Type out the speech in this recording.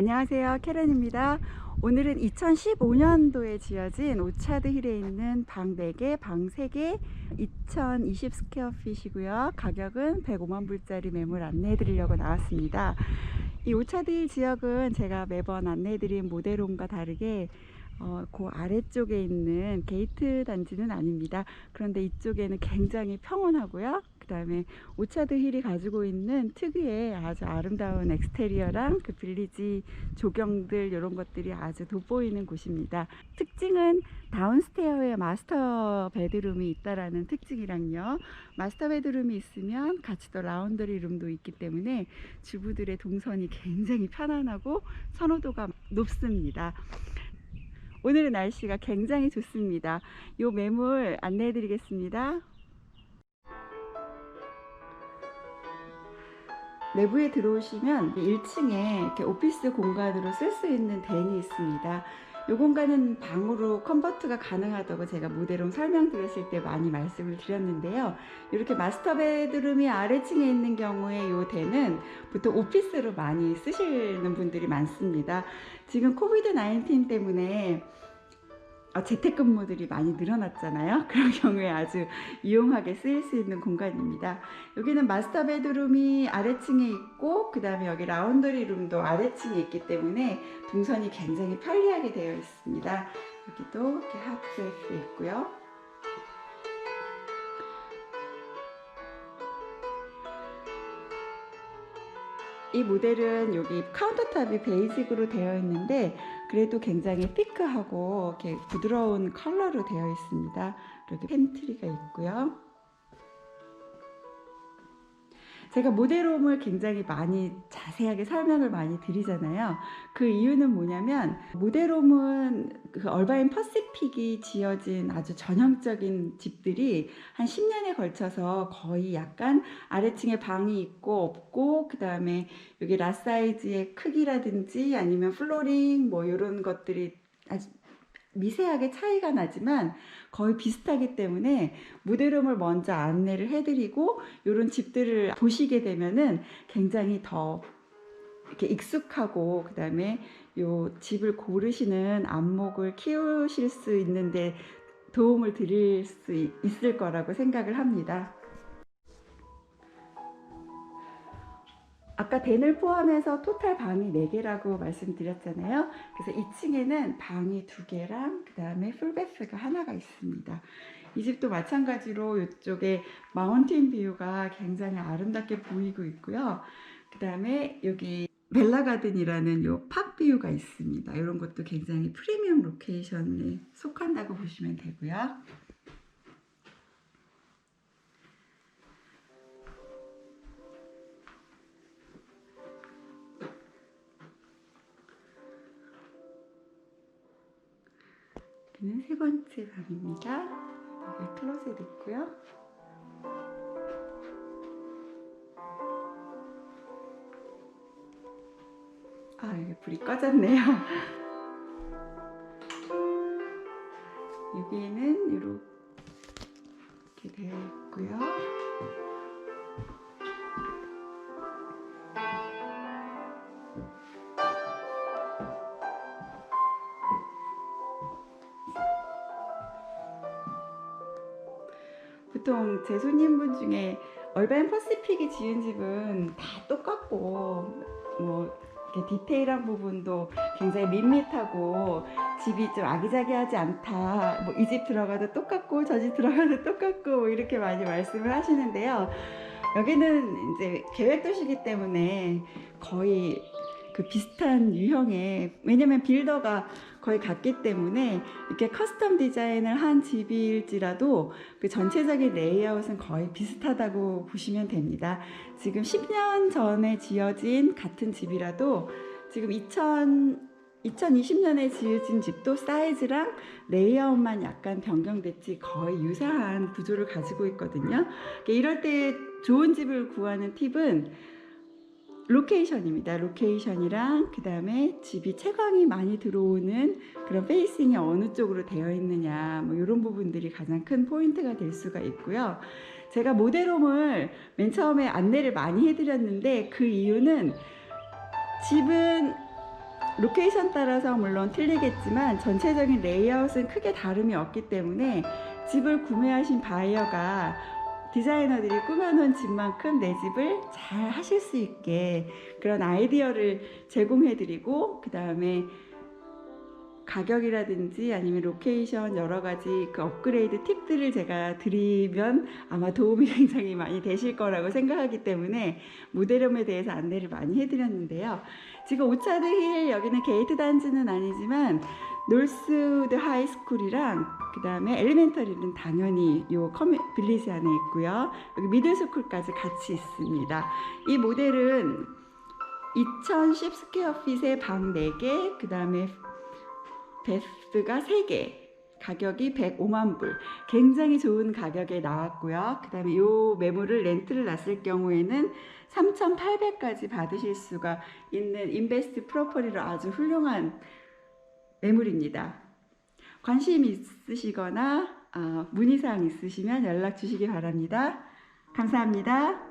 안녕하세요. 캐런입니다. 오늘은 2015년도에 지어진 오차드 힐에 있는 방 4개, 방 3개, 2020 스퀘어핏이고요. 가격은 105만 불짜리 매물 안내해 드리려고 나왔습니다. 이 오차드 힐 지역은 제가 매번 안내해 드린 모델홈과 다르게 어, 그 아래쪽에 있는 게이트 단지는 아닙니다. 그런데 이쪽에는 굉장히 평온하고요. 그 다음에 오차드 힐이 가지고 있는 특유의 아주 아름다운 엑스테리어랑 그 빌리지 조경들 이런 것들이 아주 돋보이는 곳입니다. 특징은 다운스테어에 마스터 베드룸이 있다라는 특징이랑요. 마스터 베드룸이 있으면 같이 또 라운더리 룸도 있기 때문에 주부들의 동선이 굉장히 편안하고 선호도가 높습니다. 오늘은 날씨가 굉장히 좋습니다. 이 매물 안내해 드리겠습니다. 내부에 들어오시면 1층에 이렇게 오피스 공간으로 쓸 수 있는 덴이 있습니다. 이 공간은 방으로 컨버트가 가능하다고 제가 모델로 설명드렸을 때 많이 말씀을 드렸는데요. 이렇게 마스터 베드룸이 아래층에 있는 경우에 이 덴은 보통 오피스로 많이 쓰시는 분들이 많습니다. 지금 코비드 19 때문에 어, 재택근무들이 많이 늘어났잖아요. 그런 경우에 아주 이용하게 쓰일 수 있는 공간입니다. 여기는 마스터 베드룸이 아래층에 있고 그 다음에 여기 라운드리 룸도 아래층에 있기 때문에 동선이 굉장히 편리하게 되어 있습니다. 여기도 이렇게 하프에스 있고요. 이 모델은 여기 카운터탑이 베이직으로 되어 있는데 그래도 굉장히 피크하고 이렇게 부드러운 컬러로 되어 있습니다. 이렇게 팬트리가 있고요. 제가 모델홈을 굉장히 많이 자세하게 설명을 많이 드리잖아요. 그 이유는 뭐냐면 모델홈은 그 얼바인 퍼시픽이 지어진 아주 전형적인 집들이 한 10년에 걸쳐서 거의 약간 아래층에 방이 있고 없고 그 다음에 여기 라사이즈의 크기라든지 아니면 플로링 뭐 이런 것들이 아주 미세하게 차이가 나지만 거의 비슷하기 때문에 모델홈을 먼저 안내를 해드리고 이런 집들을 보시게 되면은 굉장히 더 이렇게 익숙하고 그 다음에 요 집을 고르시는 안목을 키우실 수 있는데 도움을 드릴 수 있을 거라고 생각을 합니다. 아까 덴을 포함해서 토탈 방이 4개라고 말씀드렸잖아요. 그래서 2층에는 방이 2개랑 그 다음에 풀베스가 하나가 있습니다. 이 집도 마찬가지로 이쪽에 마운틴 뷰가 굉장히 아름답게 보이고 있고요. 그 다음에 여기 벨라가든이라는 요 팍뷰가 있습니다. 이런 것도 굉장히 프리미엄 로케이션에 속한다고 보시면 되고요. 여기는 세 번째 방입니다. 여기 클로셋 있고요. 아, 여기 불이 꺼졌네요. 여기에는 이렇게 되어 있고요. 보통 제 손님분 중에 얼바인 퍼시픽이 지은 집은 다 똑같고 뭐 이렇게 디테일한 부분도 굉장히 밋밋하고 집이 좀 아기자기하지 않다. 뭐 이 집 들어가도 똑같고 저 집 들어가도 똑같고 뭐 이렇게 많이 말씀을 하시는데요. 여기는 이제 계획도시기 때문에 거의 그 비슷한 유형의 왜냐면 빌더가 거의 같기 때문에 이렇게 커스텀 디자인을 한 집일지라도 그 전체적인 레이아웃은 거의 비슷하다고 보시면 됩니다. 지금 10년 전에 지어진 같은 집이라도 지금 2000 2020년에 지어진 집도 사이즈랑 레이아웃만 약간 변경됐지 거의 유사한 구조를 가지고 있거든요. 이럴 때 좋은 집을 구하는 팁은 로케이션입니다. 로케이션이랑 그 다음에 집이 채광이 많이 들어오는 그런 페이싱이 어느 쪽으로 되어 있느냐 뭐 이런 부분들이 가장 큰 포인트가 될 수가 있고요. 제가 모델홈을 맨 처음에 안내를 많이 해드렸는데 그 이유는 집은 로케이션 따라서 물론 틀리겠지만 전체적인 레이아웃은 크게 다름이 없기 때문에 집을 구매하신 바이어가 디자이너들이 꾸며놓은 집만큼 내 집을 잘 하실 수 있게 그런 아이디어를 제공해드리고 그 다음에 가격이라든지 아니면 로케이션 여러 가지 그 업그레이드 팁들을 제가 드리면 아마 도움이 굉장히 많이 되실 거라고 생각하기 때문에 모델홈에 대해서 안내를 많이 해드렸는데요. 지금 오차드 힐 여기는 게이트 단지는 아니지만 놀스우드 하이스쿨이랑 그 다음에 엘리멘터리는 당연히 요 커뮤 빌리지 안에 있고요. 여기 미들스쿨까지 같이 있습니다. 이 모델은 2010 스퀘어핏에 방 4개, 그 다음에 베스가 3개, 가격이 105만 불. 굉장히 좋은 가격에 나왔고요. 그 다음에 이 매물을 렌트를 놨을 경우에는 3,800까지 받으실 수가 있는 인베스트 프로퍼리로 아주 훌륭한 매물입니다. 관심 있으시거나 어, 문의사항 있으시면 연락 주시기 바랍니다. 감사합니다.